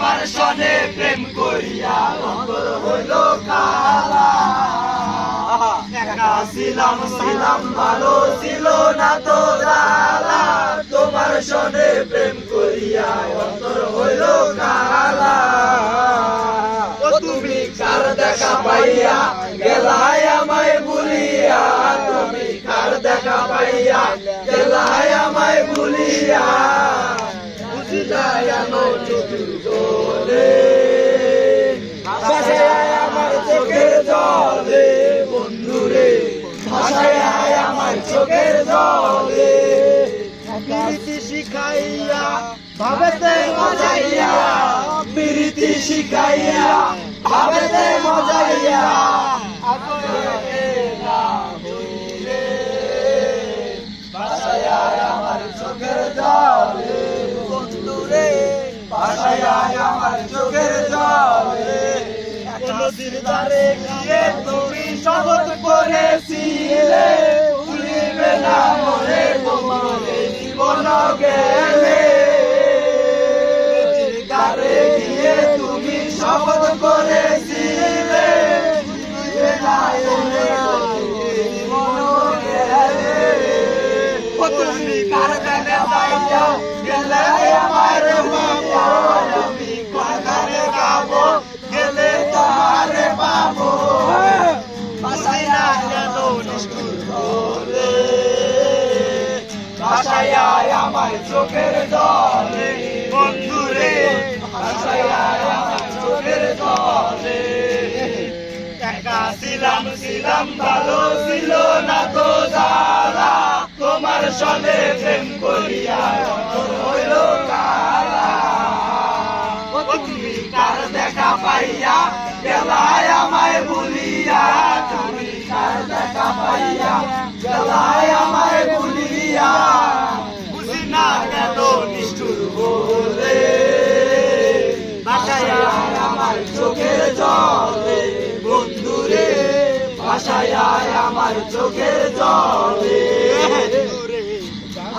তোমার সনে প্রেম করিয়া অন্তর হইল কালা। ছিলাম ছিলাম, ভালো ছিল না তো তোমার সনে প্রেম করিয়া অন্তর হইল কালা। তুমি কার দেখা পাইয়া গেলায় আমায় ভুলিয়া? তুমি কার দেখা পাইয়া গেলায় আমায় ভুলিয়া? প্রীতি শিখাইয়া, ভাবেতে মজাইয়া, প্রীতি শিখাইয়া, ভাবেতে মজাইয়া আমার চোখের জলে। বন্ধুরে ভাষায় আমার চোখের জলে। নদীর গিয়ে তুমি শপথ করেছিলে। আয় আমার চোখের জলে। বন্ধুরে, বাসায় আমার চোখের জলে। একা ছিলাম ছিলাম, ভালো ছিল না তো জালা সনে প্রেম করিয়া তুমি কার। দেখা পাইয়া, গেলায় আমায় ভুলিয়া তুমি কার দেখা পাইয়া, গেলায় আমায় ভুলিয়া। বুঝি না কেন নিষ্ঠুর বলে আমার চোখের জলে, বন্ধুরে বাসায় আমার চোখের জলে।